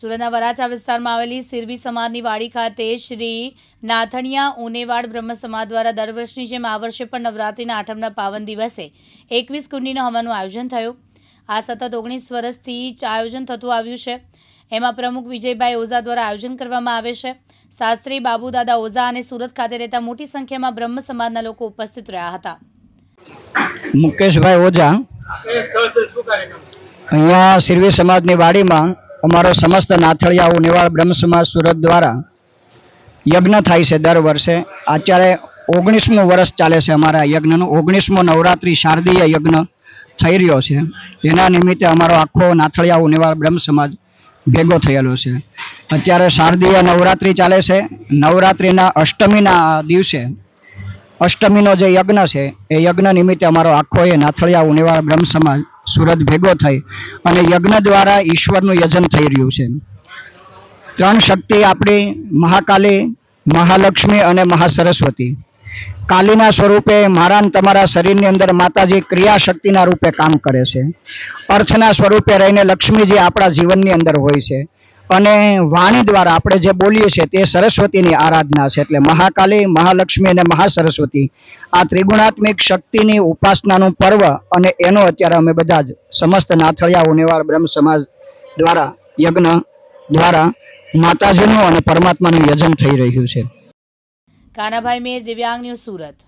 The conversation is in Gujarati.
સુરતના વરાછા વિસ્તારમાં આવેલી સિરવી સમાજની વાડી ખાતે શ્રી નાથણિયા ઉનેવાડ બ્રહ્મ સમાજ દ્વારા દર વર્ષની જેમ આ વર્ષે પણ નવરાત્રિના આઠમના પાવન દિવસે એકવીસ કુંડીનો હવનનું આયોજન થયું. આ સતત ઓગણીસ વર્ષથી આયોજન થતું આવ્યું છે. એમાં પ્રમુખ વિજયભાઈ ઓઝા દ્વારા આયોજન કરવામાં આવે છે. શાસ્ત્રી બાબુદાદા ઓઝા અને સુરત ખાતે રહેતા મોટી સંખ્યામાં બ્રહ્મ સમાજના લોકો ઉપસ્થિત રહ્યા હતા. મુકેશભાઈ ઓઝા. અહીંયા સિરવી સમાજની વાડીમાં અમારો સમસ્ત નાથળિયાઓ નિવાળ બ્રહ્મ સમાજ સુરત દ્વારા યજ્ઞ થાય છે દર વર્ષે. અત્યારે ઓગણીસમું વર્ષ ચાલે છે અમારા યજ્ઞનું. ઓગણીસમો નવરાત્રિ શારદીય યજ્ઞ થઈ રહ્યો છે. એના નિમિત્તે અમારો આખો નાથળિયાઓ નિવાળ બ્રહ્મ સમાજ ભેગો થયેલો છે. અત્યારે શારદીય નવરાત્રિ ચાલે છે. નવરાત્રિના અષ્ટમીના દિવસે અષ્ટમીનો જે યજ્ઞ છે, એ યજ્ઞ નિમિત્તે અમારો આખો એ નાથળિયા ઉનેવાળા બ્રહ્મ સમાજ સુરત ભેગો થઈ અને યજ્ઞ દ્વારા ઈશ્વરનું યજન થઈ રહ્યું છે. ત્રણ શક્તિ આપણી મહાકાલી, મહાલક્ષ્મી અને મહાસરસ્વતી. કાલીના સ્વરૂપે મારા તમારા શરીરની અંદર માતાજી ક્રિયા શક્તિના રૂપે કામ કરે છે. અર્થના સ્વરૂપે રહીને લક્ષ્મીજી આપણા જીવનની અંદર હોય છે. અને વાણી દ્વારા આપણે જે બોલીએ છીએ તે સરસ્વતીની આરાધના છે. એટલે મહાકાલી, મહાલક્ષ્મી અને મહાસરસ્વતી આ ત્રિગુણાત્મિક શક્તિની ઉપાસનાનું પર્વ અને એનો અત્યારે અમે બધા જ સમસ્ત નાથળિયા ઉનેવાર બ્રહ્મ સમાજ દ્વારા, યજ્ઞ દ્વારા માતાજીનું અને પરમાત્માનું યજન થઈ રહ્યું છે. કાનાભાઈ મેર, દિવ્યાંગ ન્યૂઝ સુરત.